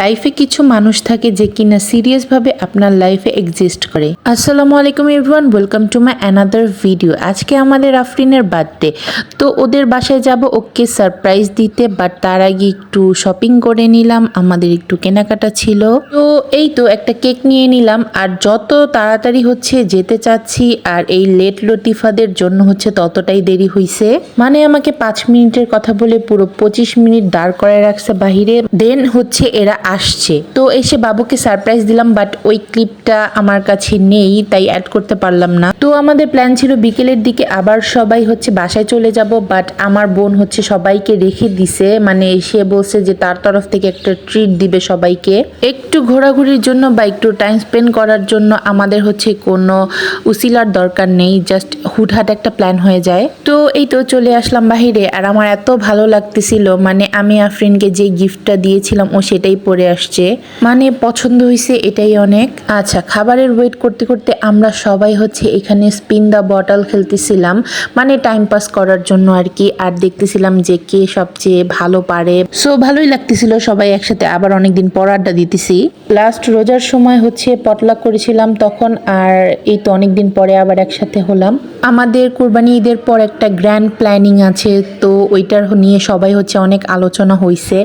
লাইফে কিছু মানুষ থাকে যে কিনা সিরিয়াসভাবে আপনার লাইফে এক্সিস্ট করে। আসসালামু আলাইকুম everyone welcome to my another video আজকে আমাদের আফরিনের বার্থডে তো ওদের বাসায় যাব, ওকে সারপ্রাইজ দিতে বাট তার আগে একটু শপিং করে নিলাম, আমাদের একটু কেনাকাটা ছিল। তো এই তো একটা কেক নিয়ে নিলাম, আর যত তাড়াতাড়ি হচ্ছে যেতে চাচ্ছি, আর এই লেট লতিফাদের জন্য হচ্ছে ততটাই দেরি হইছে। মানে আমাকে পাঁচ মিনিটের কথা বলে পুরো পঁচিশ মিনিট দাঁড় করায় রাখছে বাহিরে। দেন হচ্ছে এরা আসছে। তো এসে বাবুকে সারপ্রাইজ দিলাম বাট ওই ক্লিপটা আমার কাছে নেই, তাই অ্যাড করতে পারলাম না। তো আমাদের প্ল্যান ছিল বিকেলের দিকে আবার সবাই হচ্ছে বাসায় চলে যাব বাট আমার বোন হচ্ছে সবাইকে রেখে দিছে। মানে সে বলছে যে তার তরফ থেকে একটা ট্রিট দিবে সবাইকে। একটু ঘোরাঘুরির জন্য বা একটু টাইম স্পেন্ড করার জন্য আমাদের হচ্ছে কোনো উসিলার দরকার নেই জাস্ট হুটহাট একটা প্ল্যান হয়ে যায়। তো এই তো চলে আসলাম বাহিরে, আর আমার এত ভালো লাগতেছিল মানে আমি আফরিনকে যে গিফটটা দিয়েছিলাম ও সেটাই পরে আসছে। মানে পছন্দ হয়েছে এটাই অনেক। আচ্ছা খাবারের ওয়েট করতে করতে আমরা সবাই হচ্ছে এখানে স্পিন দ্য বটল খেলতেছিলাম। মানে টাইম পাস করার জন্য আর কি আর দেখতেছিলাম যে কে সবচেয়ে ভালো পারে। সো ভালোই লাগতেছিল সবাই একসাথে। আবার অনেকদিন পর আড্ডা দিতেছি। লাস্ট রোজার সময় হচ্ছে পটলাক করেছিলাম তখন। আর এই তো অনেকদিন পরে আবার একসাথে হলাম। আমাদের কুরবানি ঈদের পর একটা গ্র্যান্ড প্ল্যানিং আছে। তো ওইটার নিয়ে সবাই হচ্ছে অনেক আলোচনা হয়েছে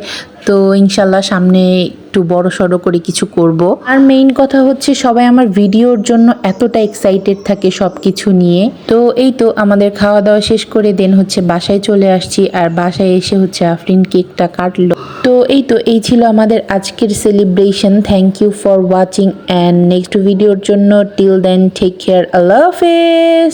তো ইনশাল্লাহ সামনে একটু বড় সড়ো করে কিছু করব। আর মেইন কথা হচ্ছে সবাই আমার ভিডিওর জন্য এতটা এক্সাইটেড থাকে সব কিছু নিয়ে। তো এই তো আমাদের খাওয়া দাওয়া শেষ করে দেন হচ্ছে বাসায় চলে আসছি আর বাসায় এসে হচ্ছে আফরিন কেকটা কাটলো। তো এই তো, এই ছিল আমাদের আজকের celebration thank you for watching and next ভিডিওর জন্য টিল দেন টেক কেয়ার আল্লাহ হাফেজ!